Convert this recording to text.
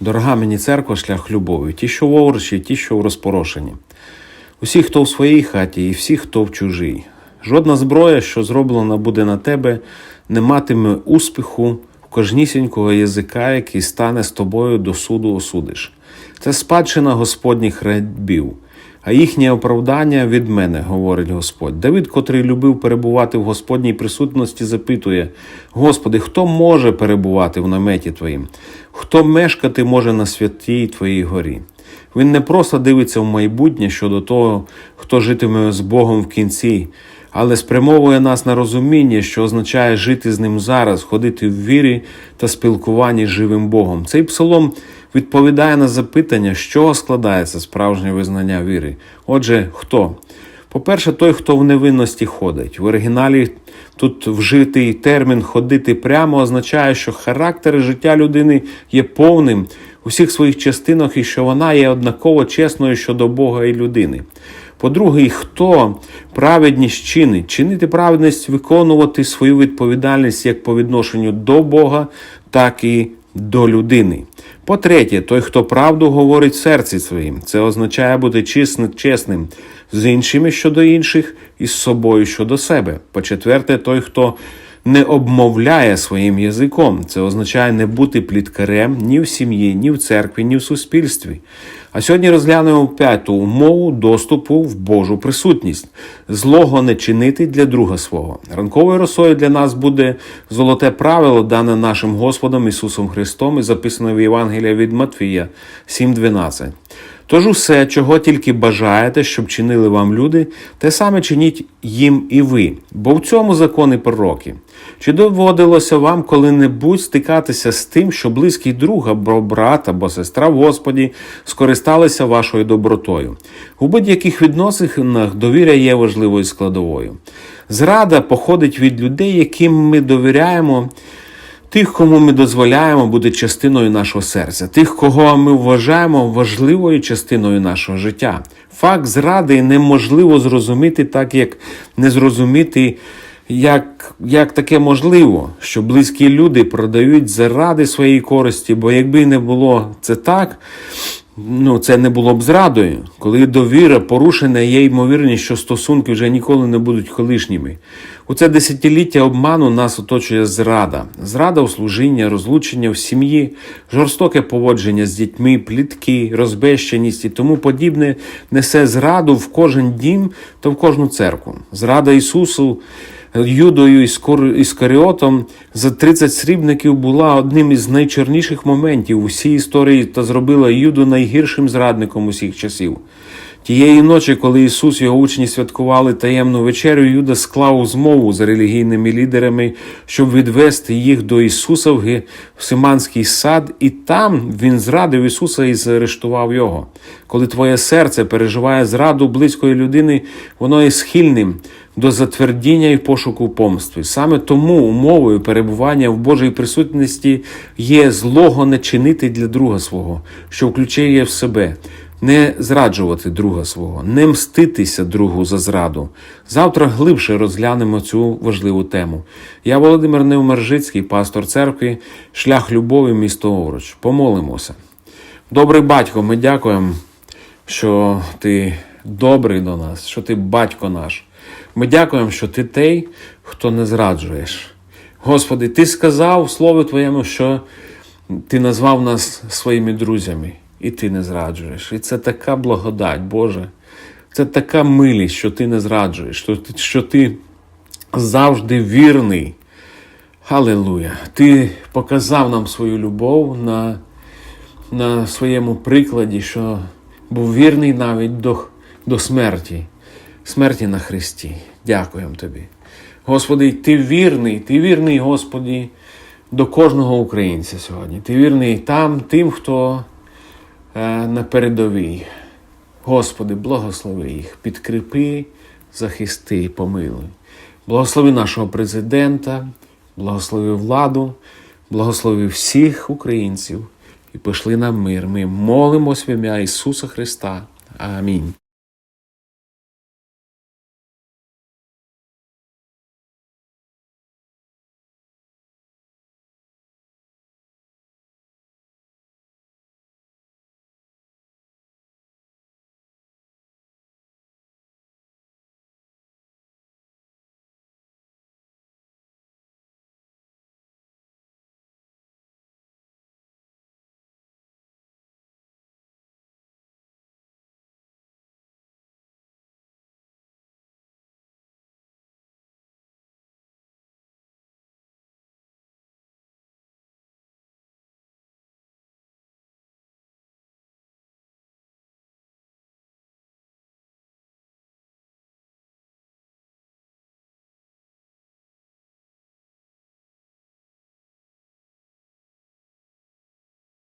Дорога мені церква, шлях любові, ті, що в оврочі, ті, що в розпорошенні. Усі, хто в своїй хаті, і всі, хто в чужій. Жодна зброя, що зроблена буде на тебе, не матиме успіху в кожнісінького язика, який стане з тобою до суду осудиш. Це спадщина Господніх рабів, а їхнє оправдання від мене, говорить Господь. Давид, котрий любив перебувати в Господній присутності, запитує: Господи, хто може перебувати в наметі Твоїм? Хто мешкати може на святій Твоїй горі? Він не просто дивиться в майбутнє щодо того, хто житиме з Богом в кінці, але спрямовує нас на розуміння, що означає жити з ним зараз, ходити в вірі та спілкуванні з живим Богом. Цей псалом відповідає на запитання, з чого складається справжнє визнання віри. Отже, хто? По-перше, той, хто в невинності ходить. В оригіналі тут вжитий термін ходити прямо означає, що характер життя людини є повним у всіх своїх частинах і що вона є однаково чесною щодо Бога і людини. По-друге, хто праведність чинить? Чинити праведність, виконувати свою відповідальність як по відношенню до Бога, так і до людини. По-третє, той, хто правду говорить в серці своїм, це означає бути чесним з іншими щодо інших і з собою щодо себе. По-четверте, той, хто не обмовляє своїм язиком. Це означає не бути пліткарем ні в сім'ї, ні в церкві, ні в суспільстві. А сьогодні розглянемо п'яту умову доступу в Божу присутність злого не чинити для друга свого. Ранковою росою для нас буде золоте правило, дане нашим Господом Ісусом Христом і записане в Євангелії від Матвія 7.12. Тож усе, чого тільки бажаєте, щоб чинили вам люди, те саме чиніть їм і ви, бо в цьому закони пророки. Чи доводилося вам коли-небудь стикатися з тим, що близький друг або брат або сестра в Господі скористалися вашою добротою? У будь-яких відносинах довіря є важливою складовою. Зрада походить від людей, яким ми довіряємо. Тих, кому ми дозволяємо бути частиною нашого серця, тих, кого ми вважаємо важливою частиною нашого життя. Факт зради неможливо зрозуміти так, як не зрозуміти, як, як таке можливо, що близькі люди продають заради своєї користі, бо якби не було це так, ну це не було б зрадою. Коли довіра порушена, є ймовірність, що стосунки вже ніколи не будуть колишніми. У це десятиліття обману нас оточує зрада, зрада у служіння, розлучення в сім'ї, жорстоке поводження з дітьми, плітки, розбещеність і тому подібне несе зраду в кожен дім та в кожну церкву. Зрада Ісусу. Юдою Іскаріотом за 30 срібників була одним із найчорніших моментів у всій історії та зробила Юду найгіршим зрадником усіх часів. Тієї ночі, коли Ісус і його учні святкували таємну вечерю, Юда склав змову з релігійними лідерами, щоб відвести їх до Ісуса в Симанський сад, і там він зрадив Ісуса і заарештував його. Коли твоє серце переживає зраду близької людини, воно є схильним до затвердіння і пошуку помстви. Саме тому умовою перебування в Божій присутності є злого не чинити для друга свого, що включає в себе. Не зраджувати друга свого, не мститися другу за зраду. Завтра глибше розглянемо цю важливу тему. Я Володимир Невмержицький, пастор церкви, шлях любові, місто Овруч. Помолимося. Добрий батько, ми дякуємо, що ти добрий до нас, що ти батько наш. Ми дякуємо, що ти той, хто не зраджуєш. Господи, Ти сказав в Слові Твоєму, що Ти назвав нас своїми друзями, і Ти не зраджуєш. І це така благодать, Боже. Це така милість, що ти не зраджуєш, що ти, що ти завжди вірний. Халилуя! Ти показав нам свою любов на, на своєму прикладі, що був вірний навіть до, до смерті смерті на Христі. Дякуємо Тобі. Господи, Ти вірний, Ти вірний, Господі, до кожного українця сьогодні. Ти вірний там, тим, хто на передовій. Господи, благослови їх, підкріпи, захисти, помилуй. Благослови нашого президента, благослови владу, благослови всіх українців і пошли нам мир. Ми молимось в ім'я Ісуса Христа. Амінь.